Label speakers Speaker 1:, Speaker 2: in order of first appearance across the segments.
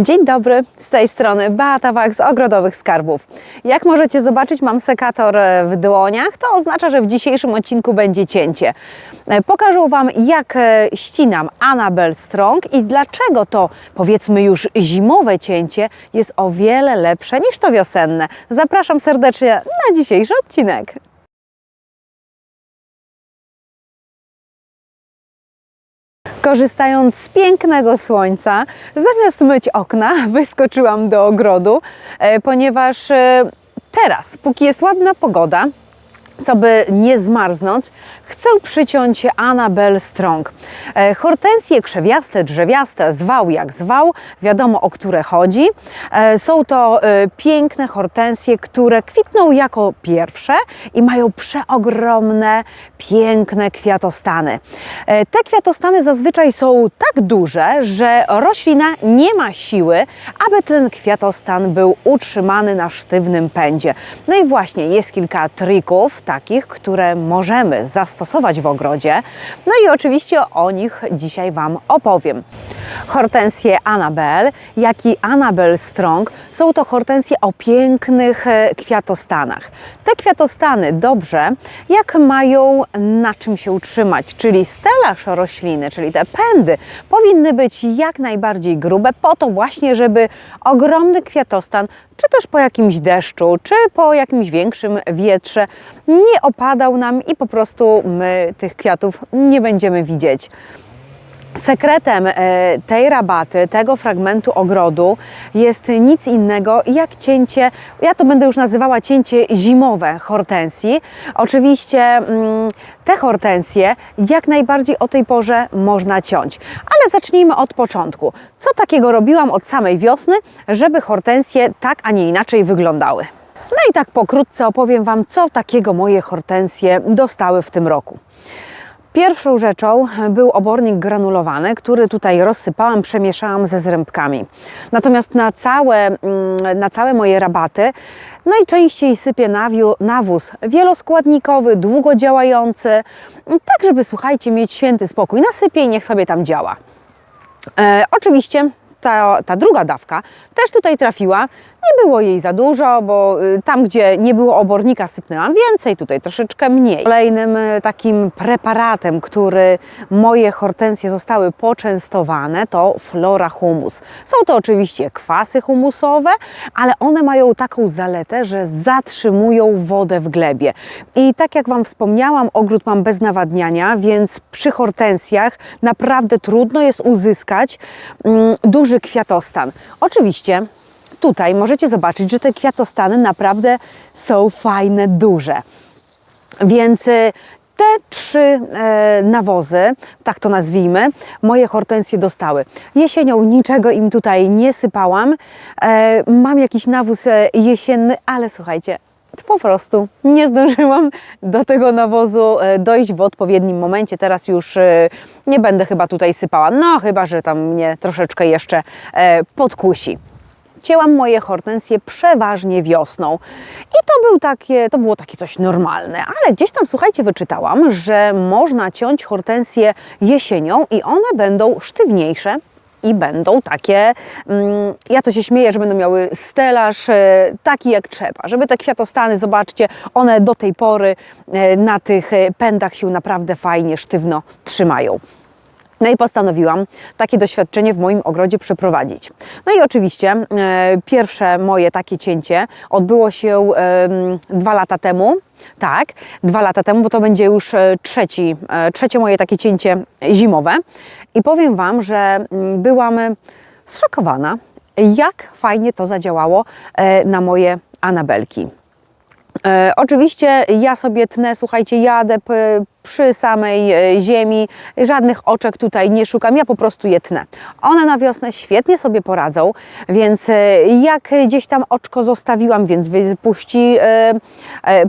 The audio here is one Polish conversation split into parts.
Speaker 1: Dzień dobry, z tej strony Beata Wach z Ogrodowych Skarbów. Jak możecie zobaczyć, mam sekator e, w dłoniach, to oznacza, że w dzisiejszym odcinku będzie cięcie. E, Pokażę Wam, jak e, ścinam Annabel Strong i dlaczego to, powiedzmy już zimowe cięcie jest o wiele lepsze niż to wiosenne. Zapraszam serdecznie na dzisiejszy odcinek. Korzystając z pięknego słońca, zamiast myć okna, wyskoczyłam do ogrodu, e, ponieważ e, teraz, póki jest ładna pogoda, co by nie zmarznąć, chcę przyciąć Annabel Strong. E, Hortensje krzewiaste, drzewiaste, zwał jak zwał, wiadomo o które chodzi. E, Są to e, piękne hortensje, które kwitną jako pierwsze i mają przeogromne, piękne kwiatostany. Te kwiatostany zazwyczaj są tak duże, że roślina nie ma siły, aby ten kwiatostan był utrzymany na sztywnym pędzie. No i właśnie jest kilka trików takich, które możemy zastosować w ogrodzie. No i oczywiście o nich dzisiaj Wam opowiem. Hortensje Annabel, jak i Annabel Strong są to hortensje o pięknych e, kwiatostanach. Te kwiatostany dobrze, jak mają na czym się utrzymać, czyli stelaż rośliny, czyli te pędy powinny być jak najbardziej grube po to właśnie, żeby ogromny kwiatostan czy też po jakimś deszczu, czy po jakimś większym wietrze nie opadał nam i po prostu my tych kwiatów nie będziemy widzieć. Sekretem e, tej rabaty, tego fragmentu ogrodu jest nic innego jak cięcie, ja to będę już nazywała cięcie zimowe hortensji. Oczywiście mm, te hortensje jak najbardziej o tej porze można ciąć, ale zacznijmy od początku. Co takiego robiłam od samej wiosny, żeby hortensje tak, a nie inaczej wyglądały? No i tak pokrótce opowiem Wam, co takiego moje hortensje dostały w tym roku. Pierwszą rzeczą był obornik granulowany, który tutaj rozsypałam, przemieszałam ze zrębkami. Natomiast na całe, mm, na całe moje rabaty najczęściej sypię nawóz wieloskładnikowy, długodziałający, tak żeby, słuchajcie, mieć święty spokój. Nasypię i niech sobie tam działa. E, oczywiście ta, ta druga dawka też tutaj trafiła. Nie było jej za dużo, bo y, tam, gdzie nie było obornika, sypnęłam więcej, tutaj troszeczkę mniej. Kolejnym y, takim preparatem, który moje hortensje zostały poczęstowane, to Flora Humus. Są to oczywiście kwasy humusowe, ale one mają taką zaletę, że zatrzymują wodę w glebie. I tak jak Wam wspomniałam, ogród mam bez nawadniania, więc przy hortensjach naprawdę trudno jest uzyskać mm, duży kwiatostan. Oczywiście tutaj możecie zobaczyć, że te kwiatostany naprawdę są fajne, duże. Więc y, te trzy e, nawozy, tak to nazwijmy, moje hortensje dostały. Jesienią niczego im tutaj nie sypałam. E, mam jakiś nawóz e, jesienny, ale słuchajcie, po prostu nie zdążyłam do tego nawozu e, dojść w odpowiednim momencie. Teraz już e, nie będę chyba tutaj sypała. No, chyba że tam mnie troszeczkę jeszcze e, podkusi. Cięłam moje hortensje przeważnie wiosną. I to, był takie, to było takie coś normalne, ale gdzieś tam, słuchajcie, wyczytałam, że można ciąć hortensje jesienią i one będą sztywniejsze i będą takie, mm, ja to się śmieję, że będą miały stelaż e, taki jak trzeba, żeby te kwiatostany, zobaczcie, one do tej pory e, na tych e, pędach się naprawdę fajnie, sztywno trzymają. No i postanowiłam takie doświadczenie w moim ogrodzie przeprowadzić. No i oczywiście e, pierwsze moje takie cięcie odbyło się e, dwa lata temu. Tak, dwa lata temu, bo to będzie już e, trzeci, e, trzecie moje takie cięcie zimowe. I powiem Wam, że mm, byłam zszokowana, jak fajnie to zadziałało e, na moje anabelki. E, oczywiście ja sobie tnę, słuchajcie, jadę przy samej e, ziemi, żadnych oczek tutaj nie szukam, ja po prostu je tnę. One na wiosnę świetnie sobie poradzą, więc e, jak gdzieś tam oczko zostawiłam, więc wypuści e,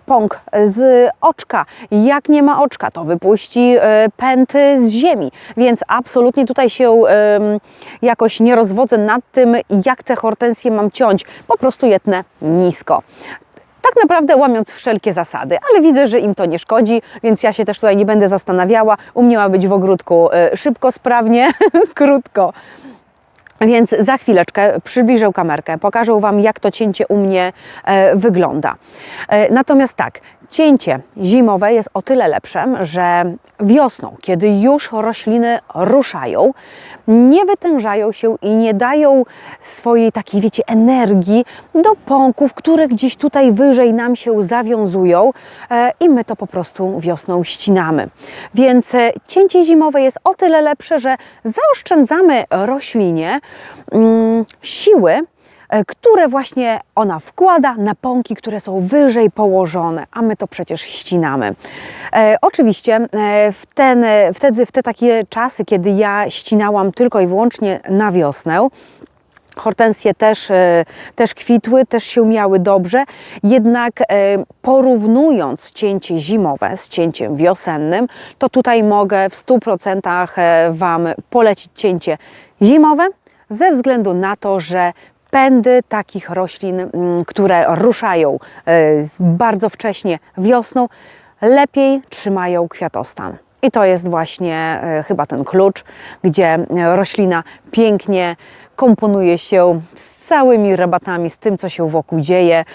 Speaker 1: pąk z oczka. Jak nie ma oczka, to wypuści pęty z ziemi, więc absolutnie tutaj się jakoś nie rozwodzę nad tym, jak te hortensje mam ciąć, po prostu je tnę nisko tak naprawdę łamiąc wszelkie zasady, ale widzę, że im to nie szkodzi, więc ja się też tutaj nie będę zastanawiała. U mnie ma być w ogródku e, szybko, sprawnie, krótko. Więc za chwileczkę przybliżę kamerkę, pokażę Wam, jak to cięcie u mnie e, wygląda. E, natomiast tak, cięcie zimowe jest o tyle lepsze, że wiosną, kiedy już rośliny ruszają, nie wytężają się i nie dają swojej takiej, wiecie, energii do pąków, które gdzieś tutaj wyżej nam się zawiązują e, i my to po prostu wiosną ścinamy. Więc e, cięcie zimowe jest o tyle lepsze, że zaoszczędzamy roślinie mm, siły, które właśnie ona wkłada na pąki, które są wyżej położone, a my to przecież ścinamy. E, oczywiście e, w, ten, e, wtedy, w te takie czasy, kiedy ja ścinałam tylko i wyłącznie na wiosnę, Hortensje też, e, też kwitły, też się miały dobrze, jednak e, porównując cięcie zimowe z cięciem wiosennym, to tutaj mogę w 100% e, Wam polecić cięcie zimowe, ze względu na to, że pędy takich roślin, mm, które ruszają e, bardzo wcześnie wiosną, lepiej trzymają kwiatostan. I to jest właśnie e, chyba ten klucz, gdzie e, roślina pięknie komponuje się z całymi rabatami, z tym, co się wokół dzieje,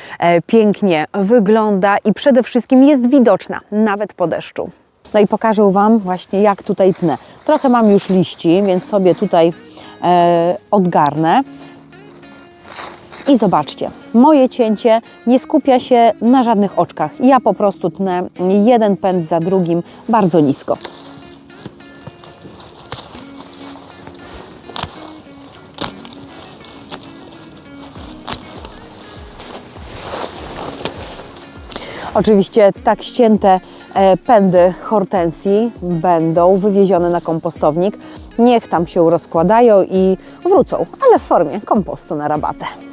Speaker 1: pięknie wygląda i przede wszystkim jest widoczna, nawet po deszczu. No i pokażę Wam właśnie, jak tutaj tnę. Trochę mam już liści, więc sobie tutaj e, odgarnę. I zobaczcie, moje cięcie nie skupia się na żadnych oczkach. Ja po prostu tnę jeden pęd za drugim bardzo nisko. Oczywiście tak ścięte e, pędy hortensji będą wywiezione na kompostownik. Niech tam się rozkładają i wrócą, ale w formie kompostu na rabatę.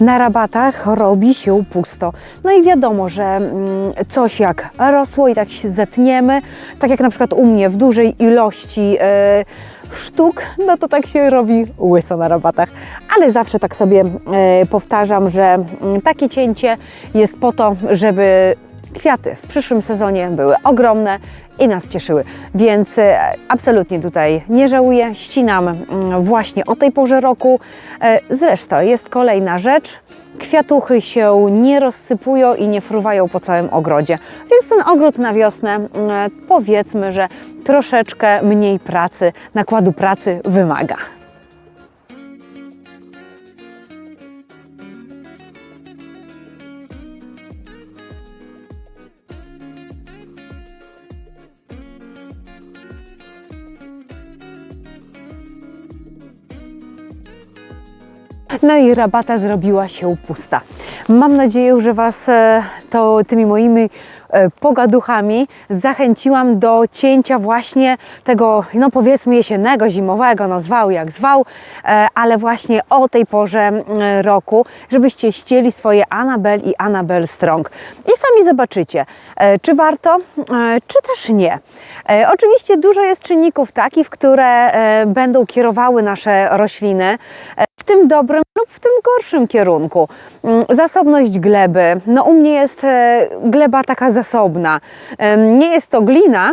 Speaker 1: Na rabatach robi się pusto. No i wiadomo, że mm, coś jak rosło i tak się zetniemy, tak jak na przykład u mnie w dużej ilości e, sztuk, no to tak się robi łyso na rabatach. Ale zawsze tak sobie e, powtarzam, że mm, takie cięcie jest po to, żeby kwiaty w przyszłym sezonie były ogromne i nas cieszyły. Więc e, absolutnie tutaj nie żałuję. Ścinam mm, właśnie o tej porze roku. E, Zresztą jest kolejna rzecz. Kwiatuchy się nie rozsypują i nie fruwają po całym ogrodzie. Więc ten ogród na wiosnę mm, powiedzmy, że troszeczkę mniej pracy, nakładu pracy wymaga. No i rabata zrobiła się pusta. Mam nadzieję, że Was e, to tymi moimi pogaduchami zachęciłam do cięcia właśnie tego, no powiedzmy jesiennego, zimowego, no zwał jak zwał, e, ale właśnie o tej porze roku, żebyście ścieli swoje Anabel i Anabel Strong. I sami zobaczycie, e, czy warto, e, czy też nie. E, Oczywiście dużo jest czynników takich, które e, będą kierowały nasze rośliny e, w tym dobrym lub w tym gorszym kierunku. Mm, Zasobność gleby. No u mnie jest e, gleba taka zasobna. Em, Nie jest to glina,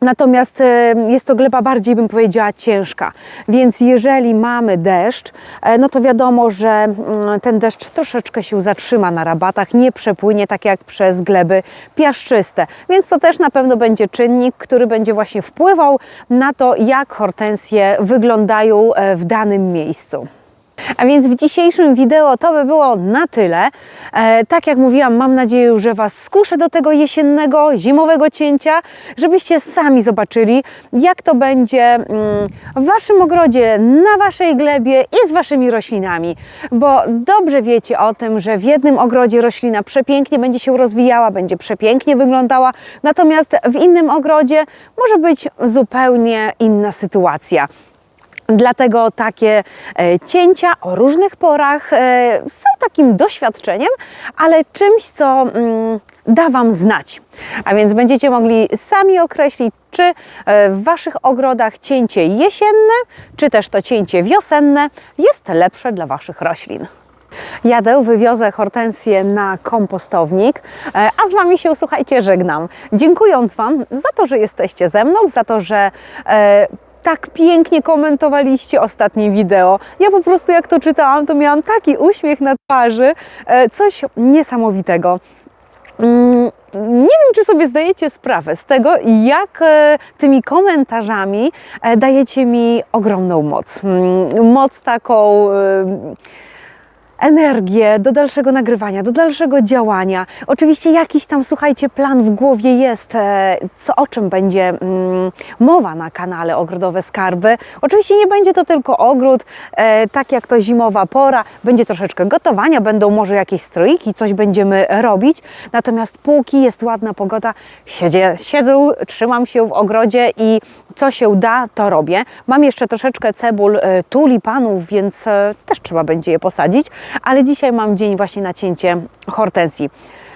Speaker 1: Natomiast jest to gleba bardziej, bym powiedziała, ciężka. Więc jeżeli mamy deszcz, e, no to wiadomo, że mm, ten deszcz troszeczkę się zatrzyma na rabatach, nie przepłynie tak jak przez gleby piaszczyste. Więc to też na pewno będzie czynnik, który będzie właśnie wpływał na to, jak hortensje wyglądają e, w danym miejscu. A więc w dzisiejszym wideo to by było na tyle. E, tak jak mówiłam, mam nadzieję, że Was skuszę do tego jesiennego, zimowego cięcia, żebyście sami zobaczyli, jak to będzie mm, w Waszym ogrodzie, na Waszej glebie i z Waszymi roślinami. Bo dobrze wiecie o tym, że w jednym ogrodzie roślina przepięknie będzie się rozwijała, będzie przepięknie wyglądała, natomiast w innym ogrodzie może być zupełnie inna sytuacja. Dlatego takie e, cięcia o różnych porach e, są takim doświadczeniem, ale czymś, co mm, da Wam znać. A więc będziecie mogli sami określić, czy e, w Waszych ogrodach cięcie jesienne, czy też to cięcie wiosenne jest lepsze dla Waszych roślin. Jadę, wywiozę hortensję na kompostownik, a z Wami się, słuchajcie, żegnam. Dziękując Wam za to, że jesteście ze mną, za to, że tak pięknie komentowaliście ostatnie wideo. Ja po prostu jak to czytałam, to miałam taki uśmiech na twarzy, e, coś niesamowitego. Mm, Nie wiem, czy sobie zdajecie sprawę z tego, jak e, tymi komentarzami e, dajecie mi ogromną moc. Mm, Moc taką. Energię do dalszego nagrywania, do dalszego działania. Oczywiście jakiś tam, słuchajcie, plan w głowie jest, e, co o czym będzie mm, mowa na kanale Ogrodowe Skarby. Oczywiście nie będzie to tylko ogród, e, tak jak to zimowa pora, będzie troszeczkę gotowania, będą może jakieś stroiki, coś będziemy robić. Natomiast póki jest ładna pogoda, siedzę, siedzę trzymam się w ogrodzie i co się da, to robię. Mam jeszcze troszeczkę cebul e, tulipanów, więc e, też trzeba będzie je posadzić, ale dzisiaj mam dzień właśnie na cięcie hortensji.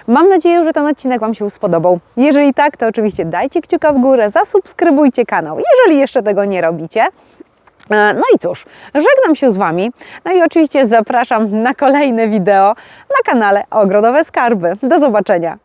Speaker 1: Mam nadzieję, że ten odcinek Wam się spodobał. Jeżeli tak, to oczywiście dajcie kciuka w górę, zasubskrybujcie kanał, jeżeli jeszcze tego nie robicie. E, No i cóż, żegnam się z Wami. No i oczywiście zapraszam na kolejne wideo na kanale Ogrodowe Skarby. Do zobaczenia.